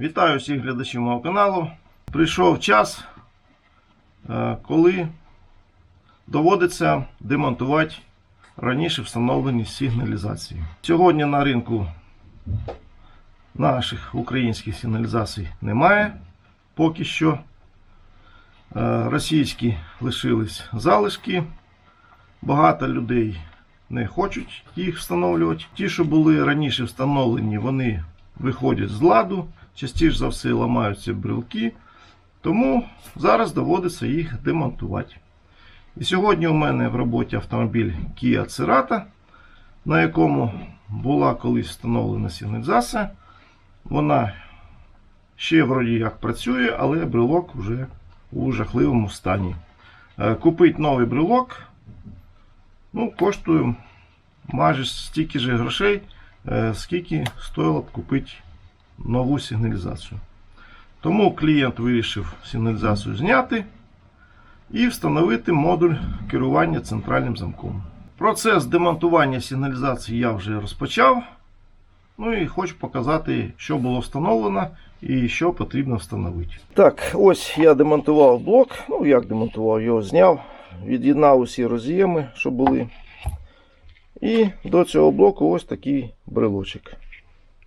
Вітаю всіх глядачів мого каналу. Прийшов час, е, коли доводиться демонтувати раніше встановлені сигналізації. Сьогодні на ринку наших українських сигналізацій немає поки що. Е, Російські лишились залишки. Багато людей не хочуть їх встановлювати. Ті, що були раніше встановлені, вони виходять з ладу, частіше за все ламаються брелки, тому зараз доводиться їх демонтувати. І сьогодні у мене в роботі автомобіль Kia Cerato, на якому була колись встановлена сигналізація. Вона ще вроді як працює, але брелок вже у жахливому стані. Е, Купити новий брелок ну, коштує майже стільки ж грошей, е, скільки стоїло б купити нову сигналізацію. Тому клієнт вирішив сигналізацію зняти і встановити модуль керування центральним замком. Процес демонтування сигналізації я вже розпочав. Ну і хочу показати, що було встановлено і що потрібно встановити. Так, ось я демонтував блок. Ну як демонтував, його зняв, від'єднав усі роз'єми, що були. І до цього блоку ось такий брелочок.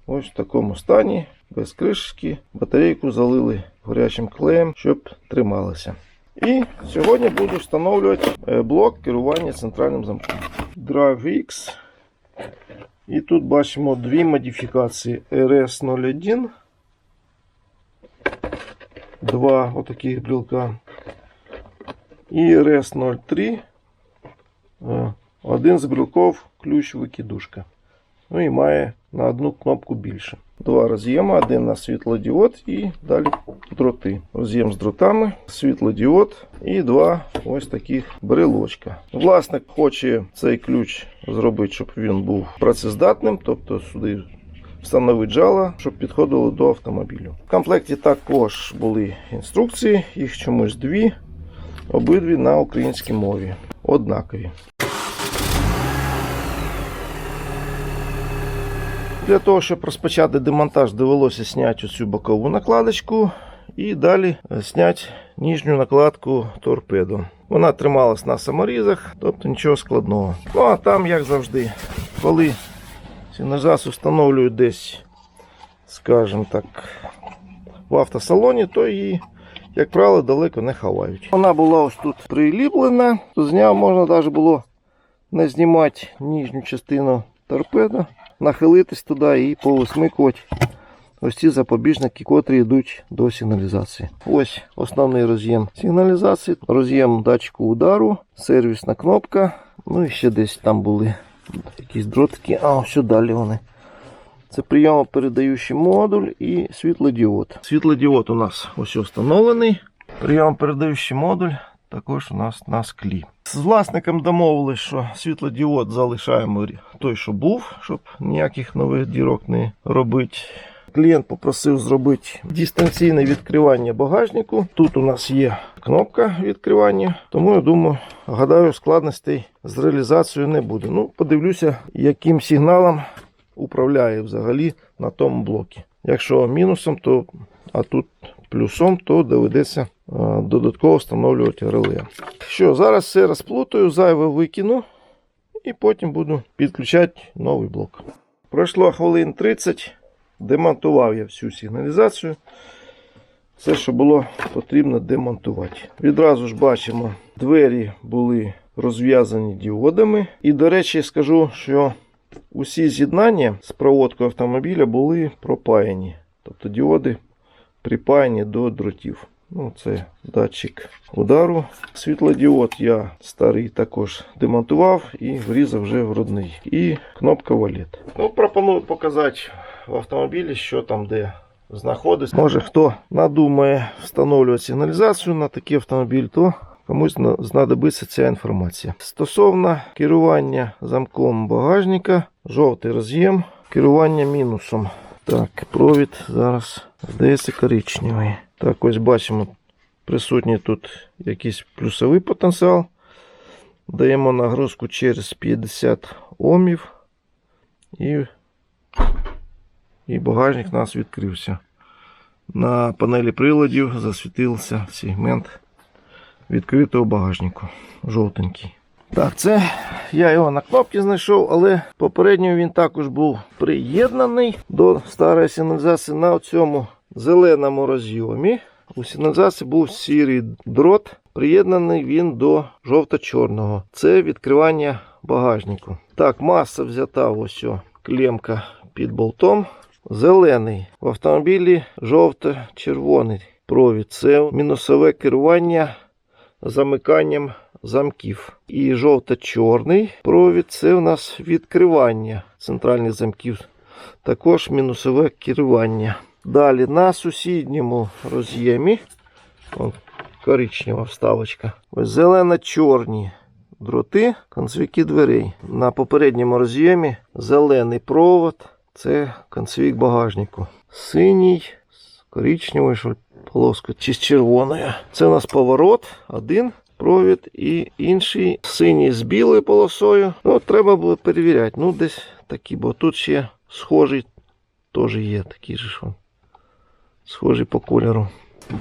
Ось в такому стані, без кришки. Батарейку залили горячим клеєм, щоб трималася. І сьогодні буду встановлювати е, блок керування центральним замком. Drive X. І тут бачимо дві модифікації RS01. Два отаких брілка. І RS03. Е, Один з брілков ключ викидушка. Ну і має на одну кнопку більше. Два роз'єми, один на світлодіод і далі дроти. Роз'єм з дротами, світлодіод і два ось таких брелочка. Власник хоче цей ключ зробити, щоб він був працездатним, тобто сюди встановити жало, щоб підходило до автомобілю. В комплекті також були інструкції, їх чомусь дві, обидві на українській мові. Однакові. Для того, щоб розпочати демонтаж, довелося зняти цю бокову накладочку і далі зняти нижню накладку торпеду. Вона трималась на саморізах, тобто нічого складного. Ну а там, як завжди, коли сигналізацію встановлюють десь, скажімо так, в автосалоні, то її, як правило, далеко не ховають. Вона була ось тут приліплена, то зняв можна навіть було не знімати нижню частину торпеди нахилитись туди і повисмикувати ось ці запобіжники, котрі йдуть до сигналізації. Ось основний роз'єм сигналізації, роз'єм датчику удару, сервісна кнопка. Ну і ще десь там були якісь дротики. А ось далі вони. Це прийомопередаючий модуль і світлодіод. Світлодіод у нас ось встановлений. Прийомопередаючий модуль також у нас на склі. З власником домовились, що світлодіод залишаємо той, що був, щоб ніяких нових дірок не робити. Клієнт попросив зробити дистанційне відкривання багажнику. Тут у нас є кнопка відкривання, тому я думаю, гадаю, складностей з реалізацією не буде. Ну, подивлюся, яким сигналом управляє взагалі на тому блокі. Якщо мінусом, то а тут плюсом, то доведеться додатково встановлювати реле. Що, зараз все розплутаю, зайве викину і потім буду підключати новий блок. Пройшло хвилин 30, демонтував я всю сигналізацію. Все, що було потрібно демонтувати. Відразу ж бачимо, двері були розв'язані діодами. І, до речі, скажу, що усі з'єднання з проводкою автомобіля були пропаяні. Тобто діоди припаяні до дротів. Ну, Це датчик удару. Світлодіод я старий також демонтував і врізав вже в родний. І кнопка валет. Ну, Пропоную показати в автомобілі, що там де знаходиться. Може хто надумає встановлювати сигналізацію на такий автомобіль, то комусь знадобиться ця інформація. Стосовно керування замком багажника, жовтий роз'єм, керування мінусом. Так, провід зараз здається коричневий. Так, ось бачимо, присутній тут якийсь плюсовий потенціал. Даємо нагрузку через 50 Омів. І, і багажник у нас відкрився. на панелі приладів засвітився сегмент відкритого багажнику. Жовтенький. Так, це я його на кнопці знайшов, але попередньо він також був приєднаний до старої сигналізації на цьому зеленому розйомі. У сигналізації був сірий дрот, приєднаний він до жовто-чорного. Це відкривання багажнику. Так, маса взята ось о, клемка під болтом. Зелений в автомобілі жовто-червоний провід. Це мінусове керування замиканням замків. І жовто-чорний провід це у нас відкривання центральних замків. Також мінусове керування. Далі на сусідньому роз'ємі коричнева вставочка. Ось зелено-чорні дроти, концевики дверей. На попередньому роз'ємі зелений провод це концевик багажнику. Синій з коричневою полоскою чи з червоною. Це у нас поворот один провід і інший синій з білою полосою. Ну, треба було перевіряти. Ну, десь такі, бо тут ще схожий теж є такий же Схожий по кольору.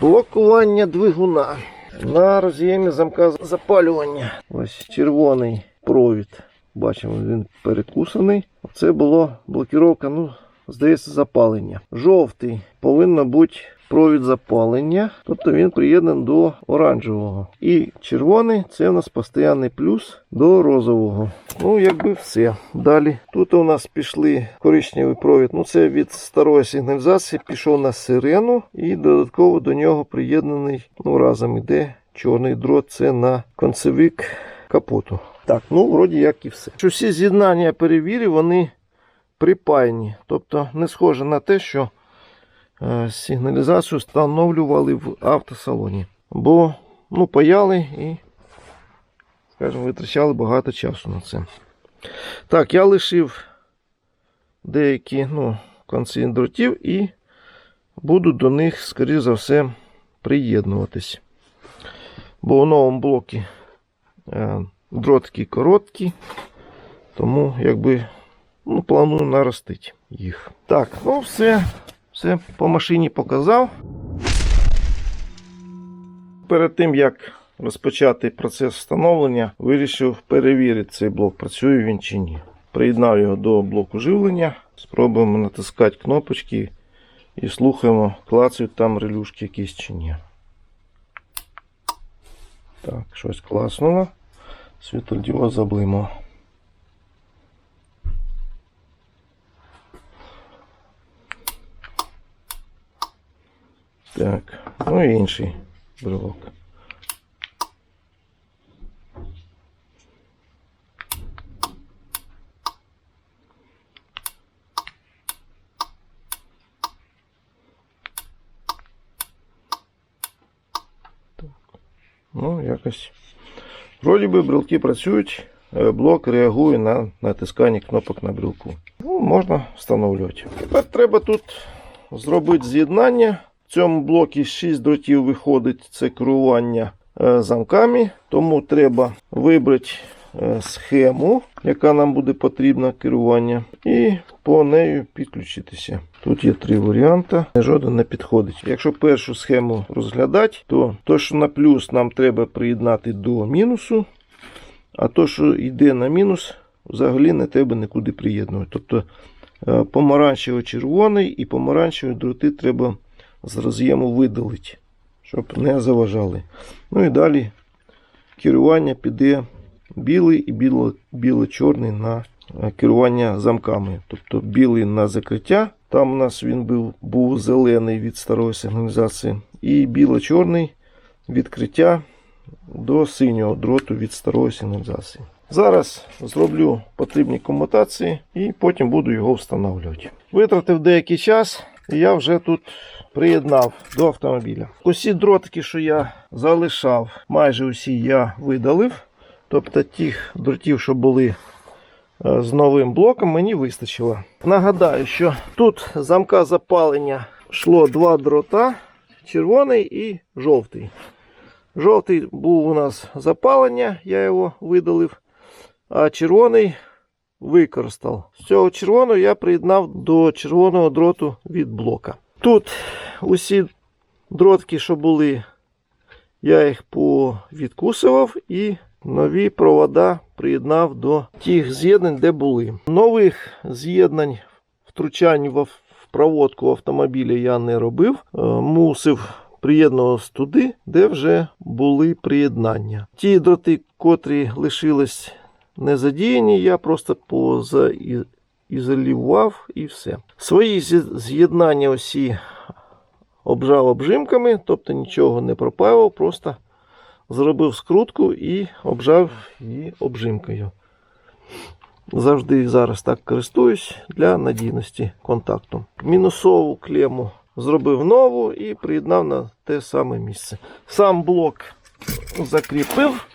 Блокування двигуна. На роз'ємі замка запалювання. Ось червоний провід. Бачимо, він перекусаний. Це було блокіровка, ну, здається, запалення. Жовтий повинно бути провід запалення, тобто він приєднаний до оранжевого. І червоний це у нас постійний плюс до розового. Ну, якби все. Далі. Тут у нас пішли коричневий провід. Ну, це від старої сигналізації пішов на сирену, і додатково до нього приєднаний, ну, разом іде чорний дрот. Це на концевик капоту. Так, ну вроді як і все. Що всі з'єднання я перевірив, вони припаяні. Тобто не схоже на те, що сигналізацію встановлювали в автосалоні. Бо ну, паяли і, скажімо, витрачали багато часу на це. Так, я лишив деякі ну, конці дротів і буду до них, скоріше за все, приєднуватись. Бо у новому блокі е, дротки короткі, тому якби ну, планую наростити їх. Так, ну все, все по машині показав. Перед тим як розпочати процес встановлення, вирішив перевірити цей блок, працює він чи ні. Приєднав його до блоку живлення, спробуємо натискати кнопочки і слухаємо, клацають там релюшки якісь чи ні. Так, щось класнуло. Світлодіод заблимав. Так, ну і інший брелок. Ну, якось. Вроді би брелки працюють, блок реагує на натискання кнопок на брелку. Ну, можна встановлювати. Тепер треба тут зробити з'єднання. Цьому блокі 6 дротів виходить це керування е, замками, тому треба вибрати е, схему, яка нам буде потрібна керування, і по нею підключитися. Тут є три варіанти, жоден не підходить. Якщо першу схему розглядати, то то, що на плюс нам треба приєднати до мінусу, а то, що йде на мінус, взагалі не треба нікуди приєднувати. Тобто е, помаранчево-червоний і помаранчеві дроти треба з роз'єму видалити, щоб не заважали. Ну і далі керування піде білий і біло- біло-чорний на е, керування замками. Тобто білий на закриття. Там у нас він був, був зелений від старої сигналізації. І біло-чорний відкриття до синього дроту від старої сигналізації. Зараз зроблю потрібні комутації і потім буду його встановлювати. Витратив деякий час, і я вже тут приєднав до автомобіля. Усі дротики, що я залишав, майже усі я видалив. Тобто тих дротів, що були е, з новим блоком, мені вистачило. Нагадаю, що тут замка запалення йшло два дрота, червоний і жовтий. Жовтий був у нас запалення, я його видалив, а червоний використав. З цього червоного я приєднав до червоного дроту від блока. Тут усі дротки, що були, я їх повідкусував і нові провода приєднав до тих з'єднань, де були. Нових з'єднань втручань в проводку автомобіля я не робив. Е, Мусив приєднуватися туди, де вже були приєднання. Ті дроти, котрі лишились не задіяні, я просто позаізолював і все. Свої з'єднання усі обжав обжимками, тобто нічого не пропаював, просто зробив скрутку і обжав її обжимкою. Завжди зараз так користуюсь для надійності контакту. Мінусову клему зробив нову і приєднав на те саме місце. Сам блок закріпив.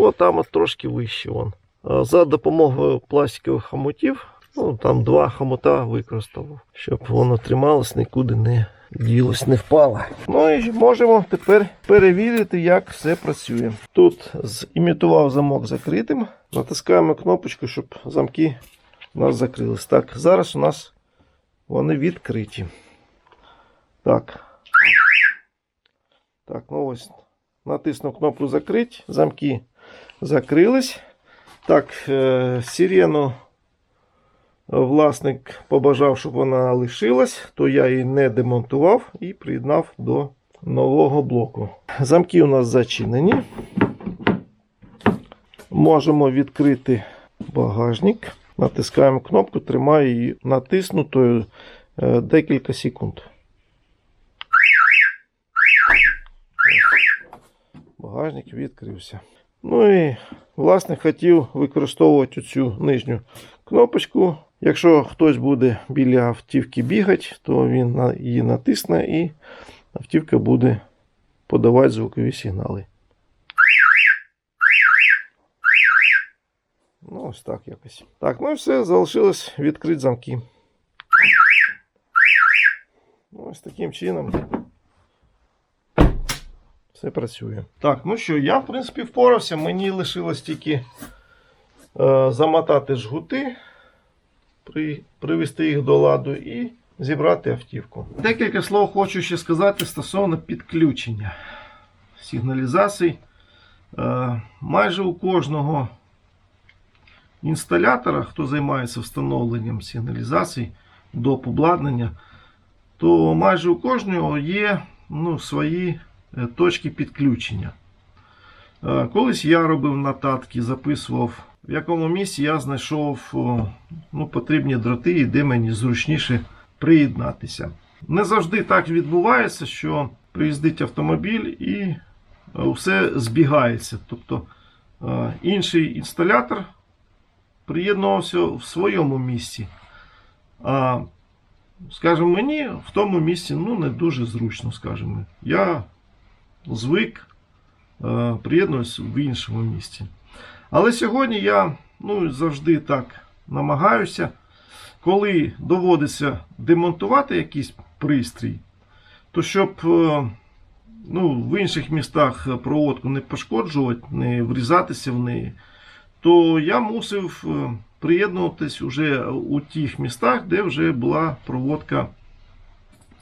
От там от трошки вище. Вон. За допомогою пластикових хомутів, ну там два хомута використав, щоб воно трималось, нікуди не ділось, не впало. Ну і можемо тепер перевірити, як все працює. Тут зімітував замок закритим. Натискаємо кнопочку, щоб замки у нас закрились. Так, зараз у нас вони відкриті. Так. Так, ну ось. Натиснув кнопку закрити. Замки закрились. Так, е, сирену власник побажав, щоб вона лишилась, то я її не демонтував і приєднав до нового блоку. Замки у нас зачинені. Можемо відкрити багажник. Натискаємо кнопку, тримаю її натиснутою е, декілька секунд. Багажник відкрився. Ну і власне хотів використовувати цю нижню кнопочку. Якщо хтось буде біля автівки бігати, то він її натисне і автівка буде подавати звукові сигнали. Ну, ось так якось. Так, ну і все, залишилось відкрити замки. Ну, ось таким чином. Все працює. Так, ну що, я в принципі впорався. Мені лишилось тільки е, замотати жгути, при, привести їх до ладу і зібрати автівку. Декілька слов хочу ще сказати стосовно підключення сигналізацій. Е, майже у кожного інсталятора, хто займається встановленням сигналізацій до обладнання, то майже у кожного є ну, свої точки підключення. Е, Колись я робив нотатки, записував, в якому місці я знайшов ну, потрібні дроти і де мені зручніше приєднатися. Не завжди так відбувається, що приїздить автомобіль і е, все збігається. Тобто е, інший інсталятор приєднувався в своєму місці. А, скажімо, мені в тому місці ну, не дуже зручно, скажімо. Я звик е, приєднуюсь в іншому місці. Але сьогодні я ну, завжди так намагаюся, коли доводиться демонтувати якийсь пристрій, то щоб е, ну, в інших містах проводку не пошкоджувати, не врізатися в неї, то я мусив е, приєднуватись уже у тих містах, де вже була проводка,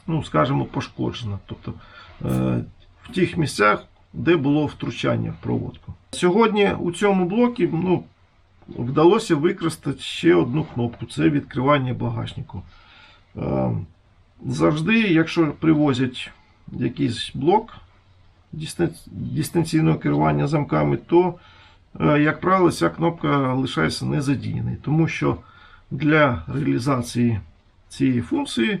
ну, скажімо, пошкоджена. Тобто в тих місцях, де було втручання в проводку. Сьогодні у цьому блокі ну, вдалося використати ще одну кнопку це відкривання багажнику. Е, Завжди, якщо привозять якийсь блок дистанційного керування замками, то, е, як правило, ця кнопка лишається незадіяною, тому що для реалізації цієї функції,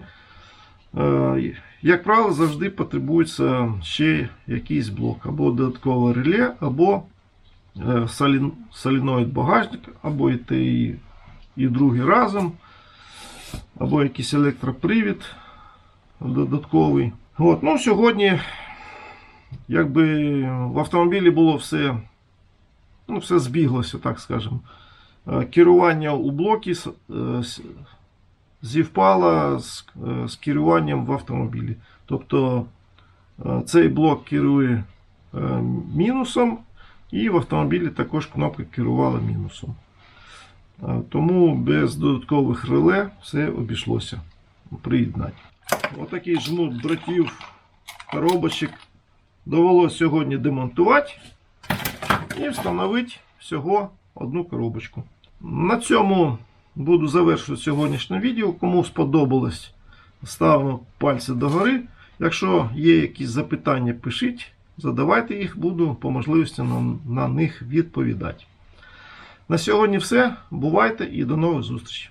як правило, завжди потребується ще якийсь блок, або додаткове реле, або е, соліноїд багажник, або і те, і, і другий разом, або якийсь електропривід додатковий. От, ну, сьогодні, якби в автомобілі було все, ну, все збіглося, так скажемо. Е, Керування у блокі зівпало з, е, з керуванням в автомобілі. Тобто е, цей блок керує е, мінусом, і в автомобілі також кнопка керувала мінусом. Тому без додаткових реле все обійшлося приєднати. отакий жмут дротів, коробочок довелося сьогодні демонтувати і встановити всього одну коробочку. На цьому буду завершувати сьогоднішнє відео. Кому сподобалось, ставимо пальці догори. Якщо є якісь запитання, пишіть, задавайте їх, буду по можливості на, на них відповідати. На сьогодні все. Бувайте і до нових зустрічей.